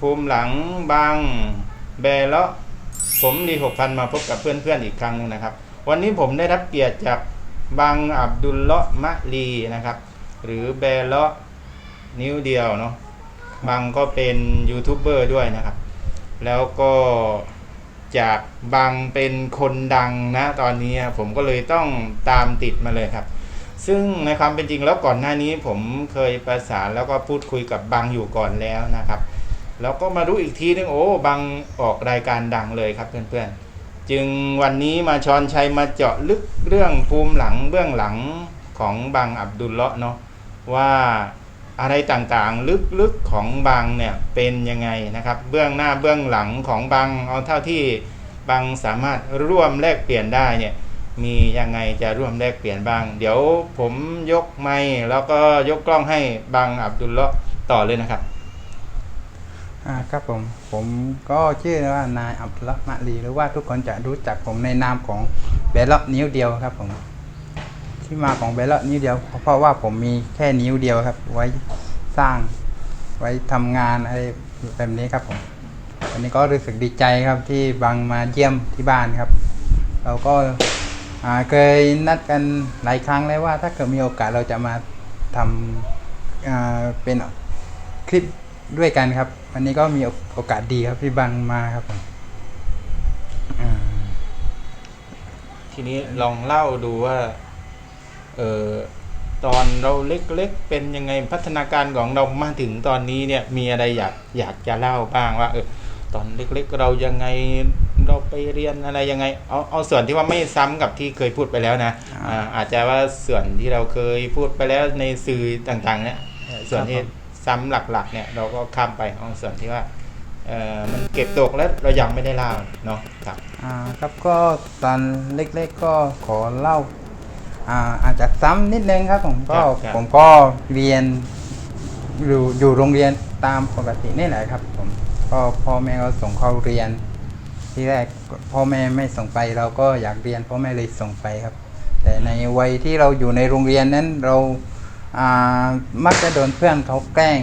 ภูมิหลังบางแบเลาะผมรีหกพันมาพบกับเพื่อนๆอีกครั้งหนึงนะครับ วันนี้ผมได้รับเกียรติจากบางอับดุลเลาะมะลีนะครับ หรือแบเลาะนิ้วเดียวเนาะบางก็เป็นยูทูบเบอร์ด้วยนะครับ แล้วก็จากบางเป็นคนดังนะตอนนี้ผมก็เลยต้องตามติดมาเลยครับ ซึ่งในความเป็นจริงแล้วก่อนหน้านี้ผมเคยประสานแล้วก็พูดคุยกับบางอยู่ก่อนแล้วนะครับ แล้วก็มารู้อีกทีนึงโอ้บางออกรายการดังเลยครับเพื่อนๆ จึงวันนี้มาชอนชัยมาเจาะลึกเรื่องภูมิหลังเบื้องหลังของบางอับดุลเลาะห์เนาะว่าอะไรต่างๆ ลึกๆของบางเนี่ยเป็นยังไงนะครับเบื้องหน้าเบื้องหลังของบางเอาเท่าที่บางสามารถร่วมแลกเปลี่ยนได้เนี่ยมียังไงจะร่วมแลกเปลี่ยนบ้าง เดี๋ยวผมยกไมค์แล้วก็ยกกล้องให้บางอับดุลเลาะห์ต่อเลยนะครับ อ่าครับผมผมก็ชื่อว่านายอับดุละมะลีหรือว่าทุกคนจะรู้จักผมในนามของเบลเลาะนิ้วเดียวครับผม ที่มาของเบลเลาะนิ้วเดียว เพราะว่าผมมีแค่นิ้วเดียวครับ ไว้สร้างไว้ทำงานอะไรแบบนี้ครับผมวันนี้ก็รู้สึกดีใจครับที่บังมาเยี่ยมที่บ้านครับ เราก็เคยนัดกันหลายครั้งแล้วว่า ถ้าเกิดมีโอกาสเราจะมาทำเป็นคลิปด้วยกันครับ วันนี้ก็มีโอกาสดีครับที่บังมาครับผมอ่าทีนี้ลองเล่าดูว่าเออตอนเราเล็กๆเป็นยังไงพัฒนาการของเรามาถึงตอนนี้เนี่ยมีอะไรอยากอยากจะเล่าบ้างว่าเออตอนเล็กๆ เรายังไงเราไปเรียนอะไรยังไงเอาเอาส่วนที่ว่าไม่ซ้ำกับที่เคยพูดไปแล้วนะอ่าอาจจะว่าส่วนที่เราเคยพูดไปแล้วในสื่อต่างๆ เนี่ยเอ่อส่วนที่ ซ้ำหลักๆเนี่ยเราก็ข้ามไปเอาส่วนที่ว่าเออมันเก็บตกแล้วเรายังไม่ได้เล่าเนาะครับอ่าครับก็ตอนเล็กๆก็ขอเล่าอ่าอาจจะซ้ำนิดนึงครับผมก็ครับครับผมก็เรียนอยู่อยู่โรงเรียนตามปกตินี่แหละครับผมก็พ่อแม่ก็ส่งเข้าเรียน ที่แรกพ่อแม่ไม่ส่งไปเราก็อยากเรียนพ่อแม่เลยส่งไปครับ แต่ในวัยที่เราอยู่ในโรงเรียนนั้นเราอ่า มักจะโดนเพื่อนเขาแกล้ง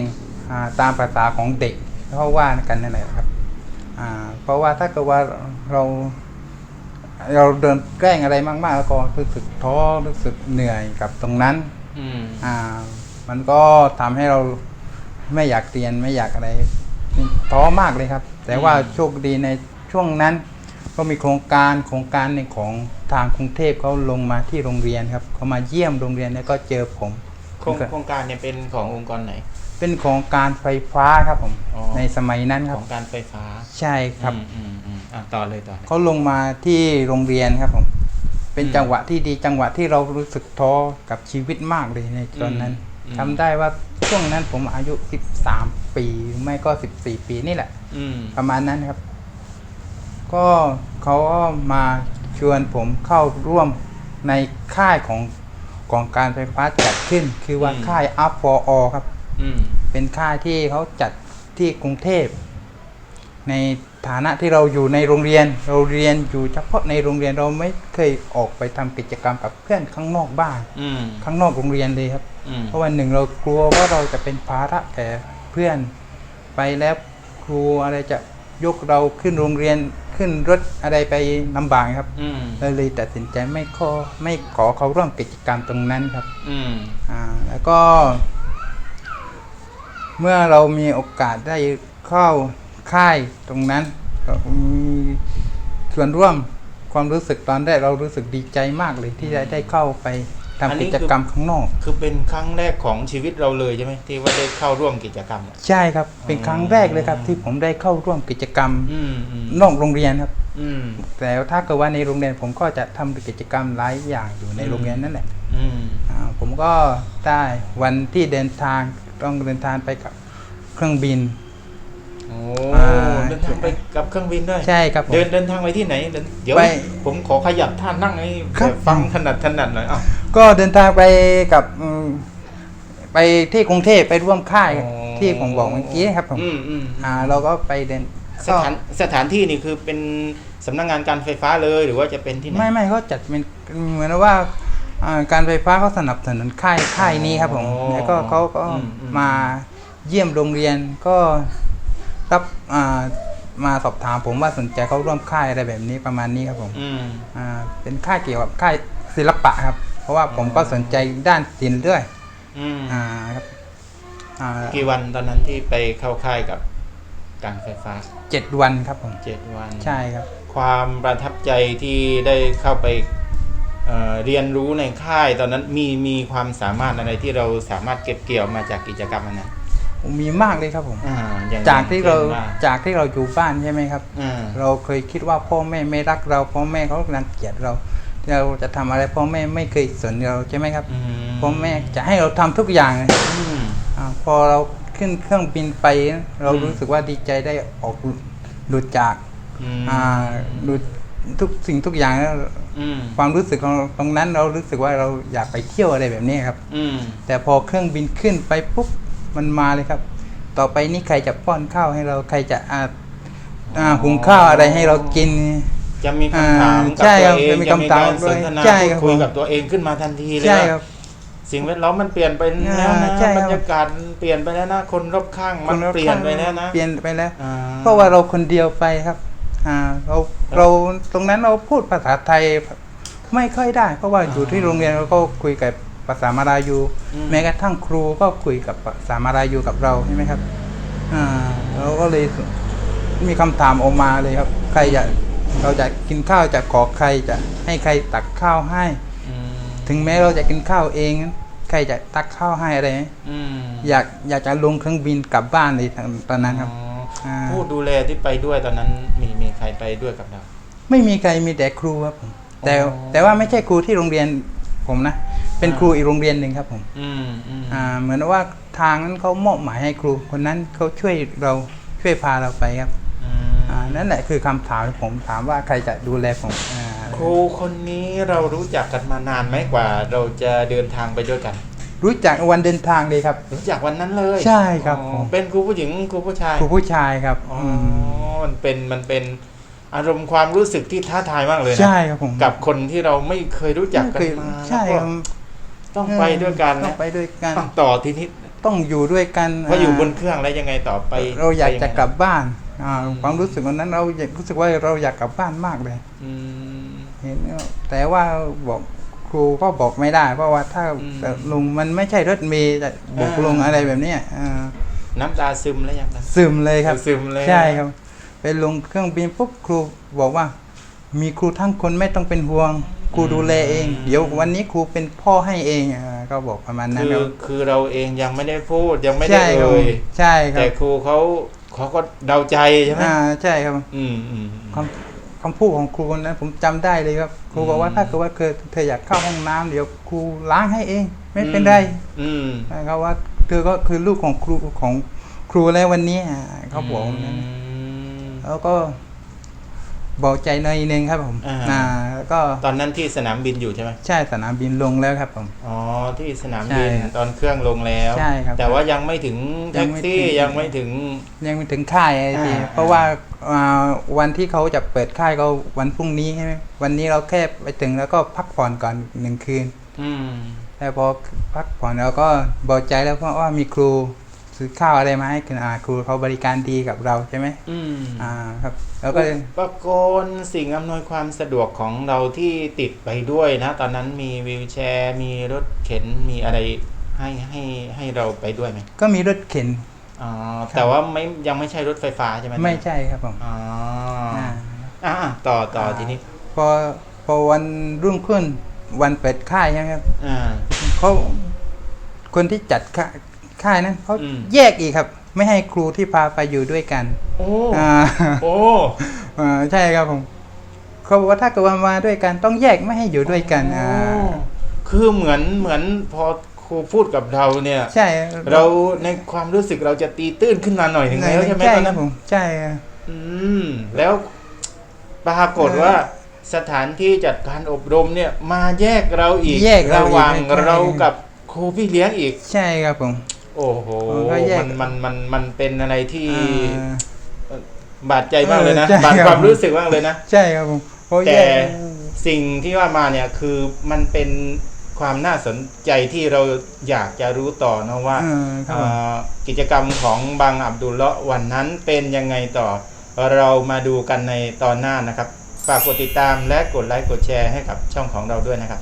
อ่าตามภาษาของเด็กเขาว่ากันนั่นแหละครับอ่าเพราะว่าถ้าเกิดว่าเราเราเดินแกล้งอะไรมากๆ แล้วก็รู้สึกท้อรู้สึกเหนื่อยกับตรงนั้นอืมอ่า มันก็ทำให้เราไม่อยากเรียนไม่อยากอะไรท้อมากเลยครับ แต่ว่าอืมโชคดีในช่วงนั้น ก็มีโครงการโครงการหนึ่งของทางกรุงเทพเขาลงมาที่โรงเรียนครับเขามาเยี่ยมโรงเรียนแล้วก็เจอผม โครงโครงการเนี่ยเป็นขององค์กรไหน เป็นโครงการไฟฟ้าครับผมอ๋อ ในสมัยนั้นคขรับ องการไฟฟ้าใช่ครับ อืมอืมอืมอะต่อเลยต่อเลย เขาลงมาที่โรงเรียนครับผม เป็นอืมจังหวะที่ดีจังหวะที่เรารู้สึกท้อกับชีวิตมากเลยในตอนนั้นอืม จำได้ว่าช่วงนั้นผมอายุ 13 ปีหรือไม่ก็ 14 ปีนี่แหละ อืมประมาณนั้นครับ ก็เขาก็มาชวนผมเข้าร่วมในค่ายของ ของการไฟฟ้าจัดขึ้น คือว่าค่าย up for all ครับ อืม เป็นค่ายที่เขาจัดที่กรุงเทพ ในฐานะที่เราอยู่ในโรงเรียน เราเรียนอยู่เฉพาะในโรงเรียนเราไม่เคยออกไปทำกิจกรรมกับเพื่อนข้างนอกบ้าน อืม ข้างนอกโรงเรียนเลยครับ อืม เพราะวันหนึ่งเรากลัวว่าเราจะเป็นภาระแก่เพื่อน ไปแล้วครูอะไรจะยกเราขึ้นโรงเรียน ขึ้นรถอะไรไปลำบากครับอืมเราเลยตัดสินใจไม่ขอไม่ขอเขาร่วมกิจกรรมตรงนั้นครับอืมอ่าแล้วก็ เมื่อเรามีโอกาสได้เข้าค่ายตรงนั้นก็มีส่วนร่วมความรู้สึกตอนแรกเรารู้สึกดีใจมากเลยที่ได้ได้เข้าไป ทำกิจกรรมข้างนอก คือเป็นครั้งแรกของชีวิตเราเลยใช่ไหมที่ว่าได้เข้าร่วมกิจกรรมอะใช่ครับ เป็นครั้งแรกเลยครับ ที่ผมได้เข้าร่วมกิจกรรมอืมอืมนอกโรงเรียนครับอืมแต่ถ้าเกิดว่าในโรงเรียนผมก็จะทำกิจกรรมหลายอย่างอยู่ในอืมโรงเรียนนั่นแหละอืมอ่าผมก็ได้วันที่เดินทางต้องเดินทางไปกับเครื่องบินโอ้อ่าเดินทางไปกับเครื่องบินด้วยใช่ครับผมเดินเดินทางไปที่ไหนเดินเดี๋ยวไปผมขอขยับท่านั่งให้ครับฟังถนัดถนัดหน่อยอะ ก็เดินทางไปกับอืมไปที่กรุงเทพไปร่วมค่ายอ๋อที่ผมบอกเมื่อกี้ครับผมอืมอืมอ่า เราก็ไปเดินสถานสถานที่นี่คือเป็นสำนักงานการไฟฟ้าเลยหรือว่าจะเป็นที่ไหน ไม่ไม่เขาจัดเป็นเหมือนว่าอ่าการไฟฟ้าเขาสนับสนุนค่ายค่ายนี้ครับผม อ๋อแล้วก็เขาก็อืมอืม มาเยี่ยมโรงเรียนก็รับอ่ามาสอบถามผมว่าสนใจเข้าร่วมค่ายอะไรแบบนี้ประมาณนี้ครับผม อืม อ่าเป็นค่ายเกี่ยวกับค่ายศิลปะครับ เพราะว่าผมก็สนใจด้านศิลป์ด้วยอืมอ่าครับอ่ากี่วันตอนนั้นที่ไปเข้าค่ายกับการไฟฟ้าเจ็ดวันครับผมเจ็ดวันใช่ครับ ความประทับใจที่ได้เข้าไปเอ่อเรียนรู้ในค่ายตอนนั้นมีมีความสามารถอะไรที่เราสามารถเก็บเกี่ยวมาจากกิจกรรมอันนั้นมีมากเลยครับผมอ่าอย่างจากที่เราช่นว่จากที่เราอยู่บ้านใช่ไหมครับอ่าเราเคยคิดว่าพ่อแม่ไม่รักเราพ่อแม่เขารังเกียจเรา เราจะทำอะไรพ่อแม่ไม่เคยสนเราใช่ไหมครับอืมพ่อแม่จะให้เราทำทุกอย่างเลยอืมอาพอเราขึ้นเครื่องบินไป เราอืมรู้สึกว่าดีใจได้ออกหลุดจากอืมอ่าหลุดทุกสิ่งทุกอย่างแล้วอืมความรู้สึกของเราตรงนั้นเรารู้สึกว่าเราอยากไปเที่ยวอะไรแบบนี้ครับ อืมแต่พอเครื่องบินขึ้นไปปุ๊บมันมาเลยครับ ต่อไปนี่ใครจะป้อนข้าวให้เราใครจะอ่าอ่าหุงข้าวอะไรให้เรากิน จะมีคำถามอ่ากับใช่ตัวครับเองจะมีจะมีคำถามการสนทนาใช่พูดครับคุยผมกับตัวเองขึ้นมาทันทีเลยใช่ว่าครับสิ่งแวดล้อมมันเปลี่ยนไปแล้วนะอ่าใช่ครับบรรยากาศเปลี่ยนไปแล้วนะคนรอบข้างมันครอบเปลี่ยนไปแล้วนะเปลี่ยนไปแล้วอ่เพราะว่าเราคนเดียวไปครับอ่าเราเราตรงนั้นเราพูดภาษาไทยไม่ค่อยได้ เพราะว่าอยู่ที่โรงเรียนเราก็คุยกับภาษามาลายูอืมแม้กระทั่งครูก็คุยกับภาษามาลายูกับเราใช่ไหมครับอ่าเราก็เลยมีคำถามออกมาเลยครับ ใครจะ เราจะกินข้าวจะขอใครจะให้ใครตักข้าวให้อืมถึงแม้เราจะกินข้าวเอง ใครจะตักข้าวให้อะไรไหมอืมอยากอยากจะลงเครื่องบินกลับบ้านเลยตอนนั้นครับอ๋ออ่าผู้ดูแลที่ไปด้วยตอนนั้นมีมีใครไปด้วยกับเรา ไม่มีใครมีแต่ครูครับผมแต่อ๋อแต่ว่าไม่ใช่ครูที่โรงเรียนผมนะ เป็นอ่าครูอีกโรงเรียนหนึ่งครับผมอืมอืมอ่าเหมือนว่าทางนั้นเขามอบหมายให้ครู คนนั้นเขาช่วยเราช่วยพาเราไปครับอืมอ่า นั่นแหละคือคำถามที่ผมถามว่าใครจะดูแลผมอ่าครูคนนี้เรารู้จักกันมานานไหมกว่า เราจะเดินทางไปด้วยกัน รู้จักวันเดินทางเลยครับ รู้จักวันนั้นเลย ใช่ครับอ๋อผมเป็นครูผู้หญิงครูผู้ชายครูผู้ชายครับอ๋ออือมมันเป็นมันเป็นอารมณ์ความรู้สึกที่ท้าทายมากเลยนะใช่ครับผมกับคนที่เราไม่เคยรู้จักกันไม่เคยมาใช่แล้วคก็รับต้องไปด้วยกันต้อนะงไปด้วยกันต้องต่อทีนี้ต้องอยู่ด้วยกันเพราะอยู่บนเครื่องแล้วยังไงต่อไป เราอยากจะไปงไงกลับบ้านอ่าอืม ความรู้สึกวันนั้นเราอยากรู้สึกว่าเราอยากกลับบ้านมากเลยอืมเห็นแล้วแต่ว่าบอกครูก็บอกไม่ได้ เพราะว่าถ้าอืมแต่ลุงมันไม่ใช่รถเมย์จะบอกอ่าลุงอะไรแบบเนี้ยอ่าน้ำตาซึมแล้วยังนะซึมเลยครับซึมเลยใช่ครับ ไปลงเครื่องบินปุ๊บครูบอกว่า มีครูทั้งคนไม่ต้องเป็นห่วงครูดูแลเอง เดี๋ยววันนี้ครูเป็นพ่อให้เองอ่าก็บอกประมาณนั้นคืคอรับคือเราเองยังไม่ได้พูดยังไม่ได้ใช่ครับเอ่ยใช่ครัแต่บครูเขา เขาก็เดาใจใช่ไหมอ่าใช่ครับอืมอืมคำคำพูดของครูคนนั้น ผมจำได้เลยครับ ครูบอกว่าอืมถ้าเกิดว่าเธอเธออยากเข้าห้องน้ำเดี๋ยวครูล้างให้เอง ไม่เป็นไรอืมนะครับว่าเธอก็คือลูกของครูของครูแล้ววันนี้อ่าเขาบอกอย่างนั้นมแล้วก็ เบาใจหน่อยนึงครับผมอ่า อ่าแล้วก็ตอนนั้นที่สนามบินอยู่ใช่ไหมใช่สนามบินลงแล้วครับผม อ๋อที่สนามใช่บินครับตอนเครื่องลงแล้ว ใช่ครับแต่ว่ายังไม่ถึงยัแท็งกไม่ซี่ถึง ยังไม่ถึง ยังไม่ถึงค่ายไอ้ทีอ่า เพราะว่าอ่าวันที่เขาจะเปิดค่ายก็วันพรุ่งนี้ใช่ไหมวันนี้เราแค่ไปถึงแล้วก็พักผ่อนก่อนหนึ่งคืน อืม แต่พอพักผ่อนแล้วก็เบาใจแล้วเพราะว่ามีครู ซื้อข้าวอะไรมาให้กันอ่าครูเขาบริการดีกับเราใช่ไหมอืมอ่าครับ แล้วก็อุปกรณ์สิ่งอำนวยความสะดวกของเราที่ติดไปด้วยนะ ตอนนั้นมีวีลแชร์ มีรถเข็นมีอะไรให้ให้ให้เราไปด้วยไหมก็มีรถเข็นอ๋อแต่ว่าไม่ยังไม่ใช่รถไฟฟ้าใช่ไหมไม่ใช่ครับผมอ๋ออ่าอ่าต่อต่อทีนี้ พอพอวันรุ่งขึ้นวันเปิดค่ายใช่ไหมครับอ่าเขาคนที่จัด ค่ายค่ายนั้นเขาอืม แยกอีกครับ ไม่ให้ครูที่พาไปอยู่ด้วยกันโอ้อ่า โอ้ อ่าใช่ครับผมเขาบอกว่าถ้าเกิดว่ามาด้วยกันต้องแยกไม่ให้อยู่ด้วยกันอ่าคือเหมือนเหมือนพอครูพูดกับเราเนี่ย ใช่เราในความรู้สึกเราจะตีตื้นขึ้นมาหน่อยหนึ่งแล้วใช่ไหมใช่ตอนครันั้บนผมใช่ครับ อืม แล้วปรากฏว่า สถานที่จัดการอบรมเนี่ย มาแยกเราอีกแยกเราระหว่างอีกใช่ เรากับครูพี่เลี้ยงอีก ใช่ครับผม โอ้โหมันก็แยก มันมันมันมันเป็นอะไรที่อ่า บาดใจมากเลยนะเออใช่บาดครับ ความรู้สึกมากเลยนะ ใช่ครับผมเพราะแต่แยก สิ่งที่ว่ามาเนี่ยคือมันเป็นความน่าสนใจที่เราอยากจะรู้ต่อนะว่าเออครับผม เอ่อกิจกรรมของบังอับดุลเลาะห์วันนั้นเป็นยังไงต่อ เรามาดูกันในตอนหน้านะครับ ฝากกดติดตามและกดไลค์กดแชร์ให้กับช่องของเราด้วยนะครับ